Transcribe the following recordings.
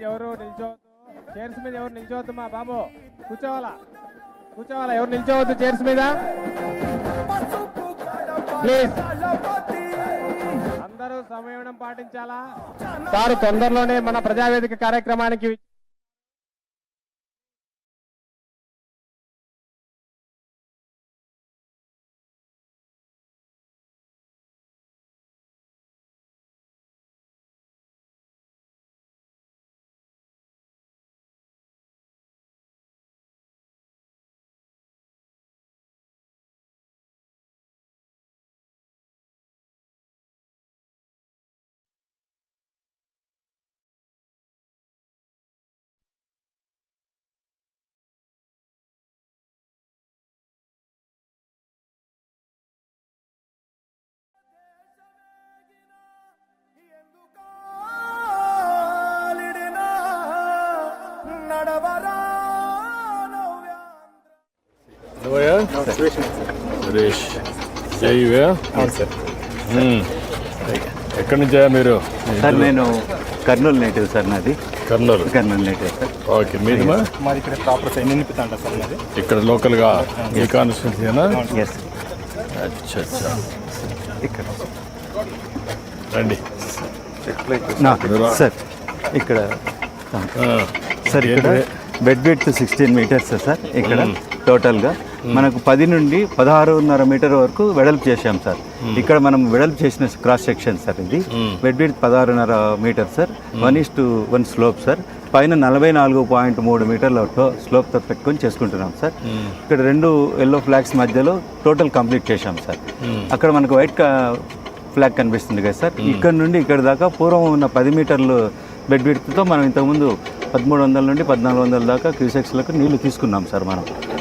మీద ఎవరు నిల్చోవద్దు? చైర్స్ మీద ఎవరు నిల్చోవద్దు మా బాబు? కూర్చోవాలా? కూర్చోవాలా? ఎవరు నిల్చోవద్దు చైర్స్ మీద? ప్లీజ్. అందరూ సమయం పాటించాలా? సార్ తొందరలోనే మన ప్రజావేదిక కార్యక్రమానికి సురేష్. జైవే అవును సార్. ఎక్కడి నుంచా మీరు? సార్ నేను కర్నూలు నేటివ్ సార్ నాది. Kurnool. Kurnool native sir. Okay మీదిమా మాది ఇక్కడ ప్రాపర్ సైడ్ నింపుతాంట సార్ మాది. ఇక్కడ లోకల్గా? మీ కాన్స్టిట్యూన్సీనా ఎస్ అచ్చా అచ్చా ఇక్కడ. రండి. నా- సార్ ఇక్కడ. సార్ ఇక్కడ? Bed width sixteen metres sir. ఇక్కడ టోటల్గా. మనకు పది నుండి పదహారున్నర మీటర్ వరకు వెడల్పు చేశాం సార్. ఇక్కడ మనం వెడల్పు చేసిన క్రాస్ సెక్షన్ సార్ ఇది. Bed width పదహారున్నర metre sir. One is to one slope sir. పైన నలభై నాలుగు పాయింట్ మూడు మీటర్ల స్లోప్తో పెట్టుకొని చేసుకుంటున్నాం సార్. ఇక్కడ రెండు ఎల్లో ఫ్లాగ్స్ మధ్యలో టోటల్ కంప్లీట్ చేశాం సార్. అక్కడ మనకు వైట్ ఫ్లాగ్ కనిపిస్తుంది కదా సార్. ఇక్కడ నుండి ఇక్కడ దాకా పూర్వం ఉన్న పది మీటర్లు బెడ్ విడ్త్తో మనం ఇంతకుముందు పదమూడు వందల నుండి పద్నాలుగు వందల దాకా క్యూసెక్స్లకు నీళ్ళు తీసుకున్నాం సార్ మనం.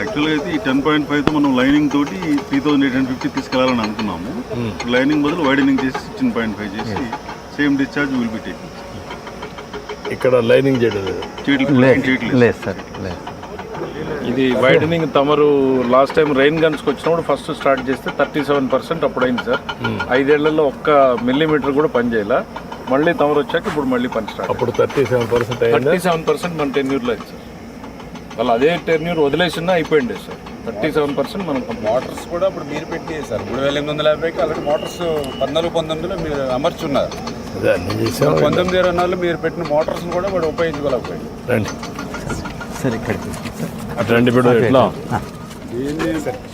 యాక్చువల్గా అయితే ఈ టెన్ పాయింట్ ఫైవ్తో మనం లైనింగ్ తోటి three thousand eight hundred fifty తీసుకెళ్ళాలని అనుకున్నాము. లైనింగ్ బదులు వైడనింగ్ చేసి సిక్స్టీన్ పాయింట్ ఫైవ్ చేసి same discharge will be taking ఇక్కడ లైనింగ్ చేయడం లేదు. లేదు చేయట్లేదు లేదు సార్ లేదు ఇది వైడనింగ్ తమరు లాస్ట్ టైం రెయిన్ గన్స్కి వచ్చినప్పుడు ఫస్ట్ స్టార్ట్ చేస్తే థర్టీ సెవెన్ పర్సెంట్ అప్పుడు అయింది సార్ ఐదేళ్ళలో ఒక్క మిల్లీమీటర్ కూడా పని చేయాల. మళ్ళీ తమరు వచ్చాక ఇప్పుడు మళ్ళీ పని స్టార్ట్ అప్పుడు thirty seven percent thirty seven percent మన టెన్యూర్లో అయింది సార్ వాళ్ళు అదే టెన్యూర్ వదిలేసినా అయిపోయింది సార్. థర్టీ సెవెన్ పర్సెంట్ మనం మోటార్స్ కూడా ఇప్పుడు మీరు పెట్టి సార్ మూడు వేల ఎనిమిది వందల యాభైకి అలాగే మోటార్స్ పద్నాలుగు పంతొమ్మిదిలో మీరు అమర్చున్నారు. పంతొమ్మిది ఇరవై నాలుగులో మీరు పెట్టిన మోటార్స్ కూడా వాడు ఉపయోగించుకోలేకపోయింది రండి. సార్ రండి ఇప్పుడు ఎట్లా?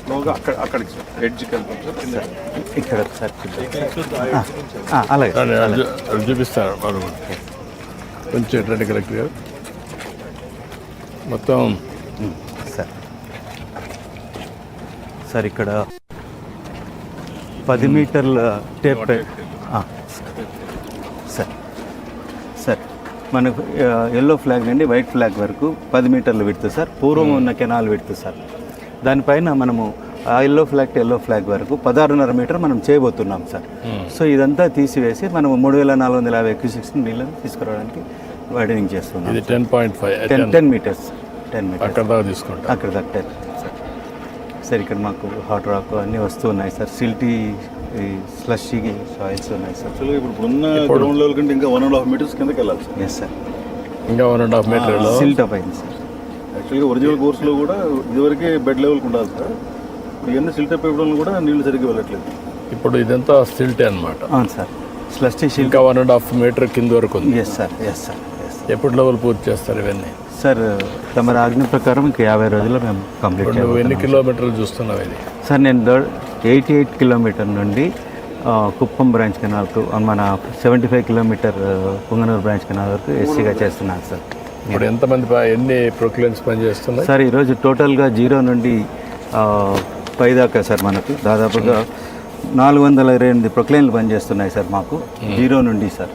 స్లోగా అక్కడ అక్కడికి సార్. ఎడ్జ్కి వెళ్తాం సార్ కింద. ఇక్కడ సార్ అలాగే రండి, అటు చూ- అటు చూపిస్తాను వాళ్ళు కూడా. కొంచెం రండి కలెక్టర్ గారు. మొత్తం. సార్. సార్ ఇక్కడ పది మీటర్ల టేప్ సార్. సార్ మనకు ఎల్లో ఫ్లాగ్ నుండి వైట్ ఫ్లాగ్ వరకు పది మీటర్లు పెడుతుంది సార్. పూర్వం ఉన్న కెనాల్ పెడుతుంది సార్. దానిపైన మనము ఆ yellow flag to yellow flag వరకు పదహారున్నర మీటర్ మనం చేయబోతున్నాం సార్. సో ఇదంతా తీసివేసి మనం మూడు వేల నాలుగు వందల యాభై క్యూసిక్స్ నీళ్ళని తీసుకురావడానికి వైడనింగ్ చేస్తున్నాం ఇది ten point five ten ten metres ten metres అక్కడ దాకా తీసుకుంటాం. అక్కడ దాకా సార్ సార్ ఇక్కడ మాకు హాట్ రాక్ అన్నీ వస్తూ ఉన్నాయి సార్. సిల్టీ స్లషీ సాయిల్స్ ఉన్నాయి సార్. యాక్చువల్గా ఇప్పుడు ఉన్న గ్రౌండ్ లెవెల్ కంటే ఇంకా వన్ అండ్ హాఫ్ మీటర్స్ కిందకి వెళ్ళాలి సార్. ఎస్ సార్ ఇంకా one and half metre silt up అయింది సార్. యాక్చువల్గా ఒరిజినల్ కోర్సులో కూడా ఇదివరకే బెడ్ లెవెల్కి ఉండాలి సార్. ఇవన్నీ సిల్టప్ ఇవ్వడం కూడా నీళ్ళు సరిగ్గా వెళ్ళట్లేదు. ఇప్పుడు ఇదంతా సిల్టే అన్నమాట. అవును సార్. స్లషీ సిల్ట్ ఇంకా వన్ అండ్ హాఫ్ మీటర్ కింద వరకు ఉంది. Yes sir yes sir yes ఎప్పుడు లెవెల్ పూర్తి చేస్తారు ఇవన్నీ? సార్ తమ ఆజ్ఞ ప్రకారం ఇంకా యాభై రోజుల్లో మేము కంప్లీట్ నువ్వు ఎన్ని కిలోమీటర్లు చూస్తున్నావు ఇది? సార్ నేను ఎయిటీ ఎయిట్ కిలోమీటర్ నుండి కుప్పం బ్రాంచ్ కెనాల్ మన seventy five kilometre Punganur branch canal వరకు ఎస్సీగా చేస్తున్నాను సార్. ఇప్పుడు ఎంతమంది ఎన్ని ప్రొక్లెన్స్ పనిచేస్తున్నాయి? సార్ ఈరోజు టోటల్గా జీరో నుండి పై దాకా సార్ మనకు. దాదాపుగా నాలుగు వందల ఇరవై ఎనిమిది ప్రొక్లైన్లు పనిచేస్తున్నాయి సార్ మాకు. జీరో నుండి సార్.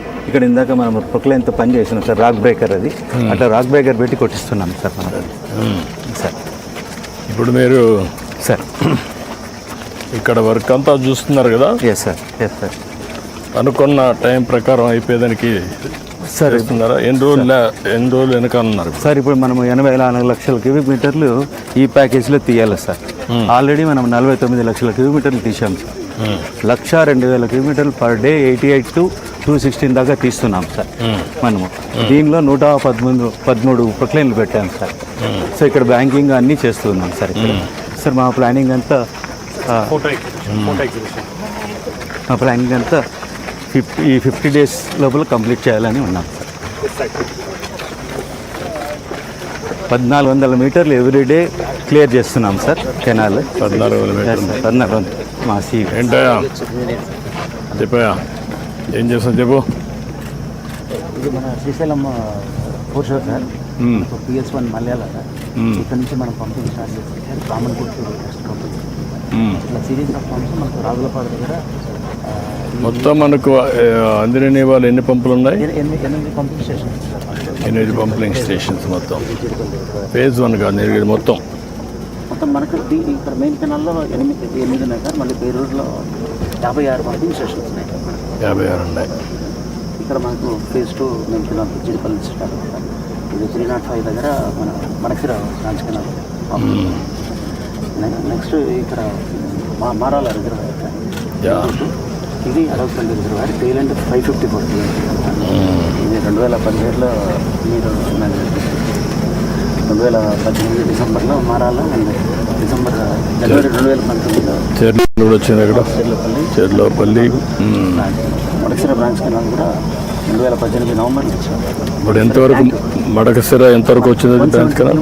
ఇక్కడ ఇందాక మనం ప్రొక్లైన్తో పని చేస్తున్నాం సార్ రాక్ బ్రేకర్ అది. అట్లా రాక్ బ్రేకర్ పెట్టి కొట్టిస్తున్నాం సార్ మనం. సార్. ఇప్పుడు మీరు సార్. ఇక్కడ వర్క్ అంతా చూస్తున్నారు కదా? ఎస్ సార్ ఎస్ సార్ అనుకున్న టైం ప్రకారం అయిపోయేదానికి సార్ చేస్తున్నారా? ఎన్ని రోజులు ఎన్ని రోజులు వెనకాలన్నారు సార్ ఇప్పుడు మనం ఎనభై నాలుగు లక్షల క్యూబిక్ మీటర్లు ఈ ప్యాకేజ్లో తీయాలి సార్ ఆల్రెడీ మనం నలభై తొమ్మిది లక్షల క్యూబిక్ మీటర్లు తీసాం సార్ లక్ష రెండు వేల కిలోమీటర్లు per day eighty eight to two sixteen దాకా తీస్తున్నాం సార్. మనము. దీనిలో నూట పదమూడు పదమూడు ప్రొక్లైన్లు పెట్టాం సార్. సో ఇక్కడ బ్యాంకింగ్ అన్నీ చేస్తున్నాం సార్ ఇక్కడ. సార్ మా ప్లానింగ్ అంతా మా ప్లానింగ్ అంతా ఫిఫ్టీ ఈ ఫిఫ్టీ డేస్ లోపల కంప్లీట్ చేయాలని ఉన్నాం సార్. పద్నాలుగు వందల మీటర్లు ఎవ్రీడే క్లియర్ చేస్తున్నాం సార్ కెనాల్. పద్నాలుగు పద్నాలుగు వందలు. మా సీ. ఏంటయ్యా? చెప్పాయా ఏం చేస్తావు చెప్పు. ఇది మన Srisailam foreshore sir. PS one మలయాళ సార్. ఇక్కడ నుంచి మనం పంపింగ్ స్టార్ట్ చేస్తాం సార్ కామన్ గుర్తు నెక్స్ట్ పంపింగ్. ఇట్లా సిరీస్ ఆఫ్ పంప్స్ మనకు రాగులపాడు దగ్గర మొత్తం మనకు అందిరని వాళ్ళు ఎన్ని పంపులు ఉన్నాయి? ఎనిమిది ఎనిమిది పంపింగ్ స్టేషన్స్ సార్. ఎనిమిది పంపులింగ్ స్టేషన్స్ మొత్తం. ఫేజ్ వన్ కాదు నేను మొత్తం. మొత్తం మనకు ఇక్కడ మెయిన్ కెనాల్లో ఎనిమిది ఎనిమిది ఉన్నాయి సార్. మళ్ళీ పేరూరులో యాభై ఆరు పంపింగ్ స్టేషన్స్ ఉన్నాయి. యాభై ఆరు ఉన్నాయి. ఇక్కడ మనకు phase two main canal Jeedipalli అవుతుంది ఇది త్రీ నాట్ ఫైవ్ దగ్గర మన మనకిరా బ్రాంచ్ కెనాల్ నెక్స్ట్ ఇక్కడ మా మారాల రిజర్వాయర్ ఇది Aravapalli reservoir tail and five fifty four ఇది రెండు వేల పదిహేడులో మీరు రెండు వేల పద్దెనిమిది డిసెంబర్లో మారాల అండ్ డిసెంబర్ జనవరి రెండు వేల పంతొమ్మిదిలో. చెర్లు వచ్చింది అక్కడ చెర్లపల్లి. మడసిర బ్రాంచ్ కెనాల్ కూడా రెండు వేల పద్దెనిమిది నవంబర్లో ఇచ్చాం ఇప్పుడు ఎంతవరకు మడకసిర ఎంతవరకు వచ్చింది బ్రాంచ్ కదా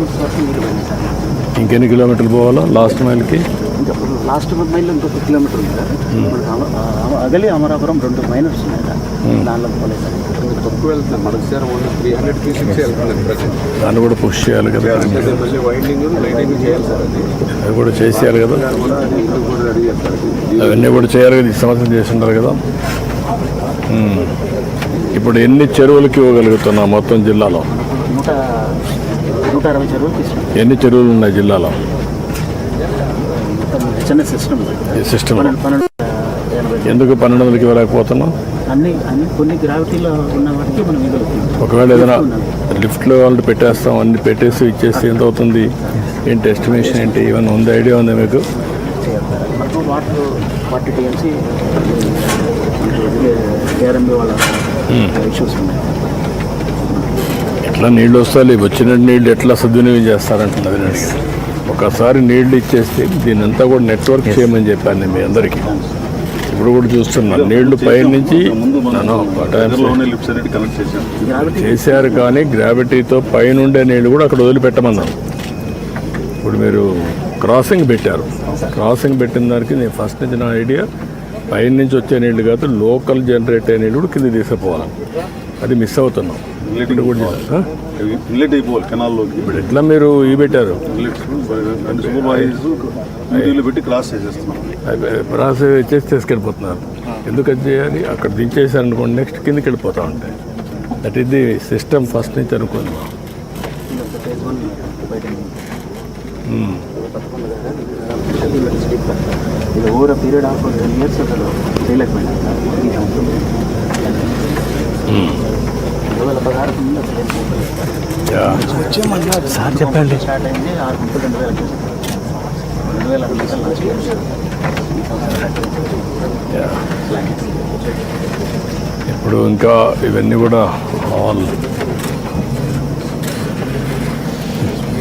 ఇంకెన్ని కిలోమీటర్లు పోవాలా? లాస్ట్ మైల్కి? లాస్ట్ మైల్లో ఇంకొక కిలోమీటర్ ఉంది అమ- ఆ- అగలి అమరాపురం రెండు మైనర్స్ ఉన్నాయి సార్ దానిలో పోలేదు సార్ తక్కువ వెళ్తుంది. మనకు three hundred three six present దాన్ని కూడా పుష్ చేయాలి కదా. మళ్ళీ వైండింగ్ లైటింగ్ చేయాలి సార్ అది. అది కూడా చేసేయాలి కదా. అవన్నీ కూడా చేయాలి కదా. ఈ సంవత్సరం చేసి ఉండాలి కదా. మ్మ్. ఇప్పుడు ఎన్ని చెరువులకి ఇవ్వగలుగుతున్నాం మొత్తం జిల్లాలో? ఎన్ని చెరువులు ఉన్నాయి జిల్లాలో? చిన్న సిస్టమ్ సిస్టమ్ ఎందుకు పన్నెండు వందలకి ఇవ్వలేకపోతున్నాం అన్ని అన్ని కొన్ని గ్రావిటీలో ఉన్న వాటికి మనం ఒకవేళ ఏదైనా లిఫ్ట్లో వాళ్ళు పెట్టేస్తాం అన్ని పెట్టేసి ఇచ్చేస్తే ఎంత అవుతుంది ఏంటి ఎస్టిమేషన్ ఏంటి? ఏమైనా ఉంది? ఐడియా ఉందా మీకు? మనకు వాటర్ ఫార్టీ టీఎంసీ ఏఆర్ఎంబి వాళ్ళ ఇష్యూస్ ఉన్నాయి. ఎట్లా నీళ్ళు వస్తాయి? వచ్చిన నీళ్ళు ఎట్లా సద్వినియోగం చేస్తారంటున్నది నేను ఒకసారి నీళ్ళు ఇచ్చేస్తే దీని అంతా కూడా నెట్వర్క్ చేయమని చెప్పాను నేను మీ అందరికీ. ఇప్పుడు కూడా చూస్తున్నాను నీళ్ళు పై నుంచి చేశారు కానీ గ్రావిటీతో పైనుండే నీళ్ళు కూడా అక్కడ వదిలిపెట్టమన్నాం ఇప్పుడు మీరు క్రాసింగ్ పెట్టారు. క్రాసింగ్ పెట్టిన దానికి నేను ఫస్ట్ నుంచి నా ఐడియా పైన నుంచి వచ్చే నీళ్ళు కాదు లోకల్ జనరేట్ అయ్యే నీళ్ళు కూడా కింద తీసుకుపోవాలి. అది మిస్ అవుతున్నాం. ఇన్లెట్ కూడా? ఇన్లెట్ అయిపోవాలి కెనాల్లోకి ఇప్పుడు ఎట్లా మీరు ఈ పెట్టారు? ఇన్లెట్స్ అంటే సూపర్వైజ్ డ్యూటీలు పెట్టి క్రాస్ చేసేస్తున్నాం. ప్రాసెస్ చేసి తీసుకెళ్ళిపోతున్నారు. ఎందుకు అది చేయాలి? అక్కడ దించేసారు అనుకోండి నెక్స్ట్ కిందకి వెళ్ళిపోతూ ఉంటాయి. That is the system first నుంచి. ఇది ఓవర్ పీరియడ్ ఆఫ్ ఇయర్స్ చేయలేకపోయినా సార్ చెప్పండి. ఇప్పుడు ఇంకా ఇవన్నీ కూడా ఆల్